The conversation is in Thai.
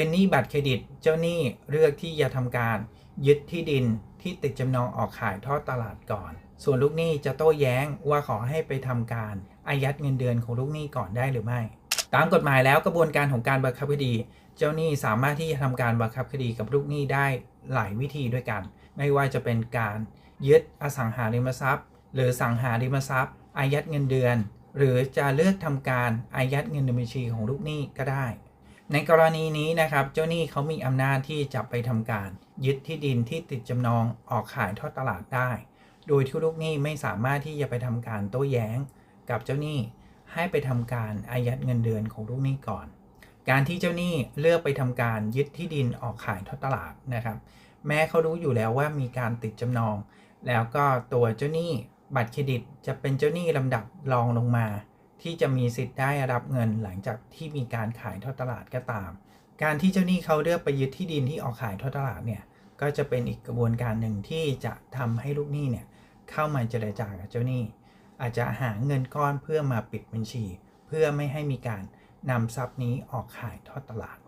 เป็นหนี้บัตรเครดิต เจ้าหนี้เลือกที่จะทำการ ยึดที่ดินที่ติดจำนองออกขายทอดตลาดก่อน ส่วนลูกหนี้จะโต้แย้งว่าขอให้ไปทำการอายัดเงินเดือนของลูกหนี้ก่อนได้หรือไม่ ตามกฎหมายแล้วกระบวนการของการบังคับคดี เจ้าหนี้สามารถที่จะทำการบังคับคดีกับลูกหนี้ได้หลายวิธีด้วยกัน ไม่ว่าจะเป็นการยึดอสังหาริมทรัพย์ หรือสังหาริมทรัพย์ อายัดเงินเดือน หรือจะเลือกทำการอายัดเงินในบัญชีของลูกหนี้ก็ได้ ในกรณีนี้นะครับ เจ้าหนี้เขามีอำนาจที่จะไปทำการ ยึดที่ดินที่ติดจำนองออกขายทอดตลาดได้ โดยที่ลูกหนี้ไม่สามารถที่จะไปทำการโต้แย้ง กับเจ้าหนี้ให้ไปทำการอายัดเงินเดือนของลูกหนี้ก่อน การที่เจ้าหนี้เลือกไปทำการยึดที่ดินออกขายทอดตลาดนะครับ แม้เขารู้อยู่แล้วว่ามีการติดจำนอง แล้วก็ตัวเจ้าหนี้บัตรเครดิตจะเป็นเจ้าหนี้ลำดับรองลงมา ที่จะมีสิทธิ์ได้รับเงินหลังจากที่มีการขายทอดตลาดก็ตาม การที่เจ้าหนี้เขาเลือกไปยึดที่ดินที่ออกขายทอดตลาดเนี่ยก็จะเป็นอีกกระบวนการหนึ่งที่จะทำให้ลูกหนี้เนี่ยเข้ามาเจรจากับเจ้าหนี้ อาจจะหาเงินก้อนเพื่อมาปิดบัญชี เพื่อไม่ให้มีการนำทรัพย์นี้ออกขายทอดตลาด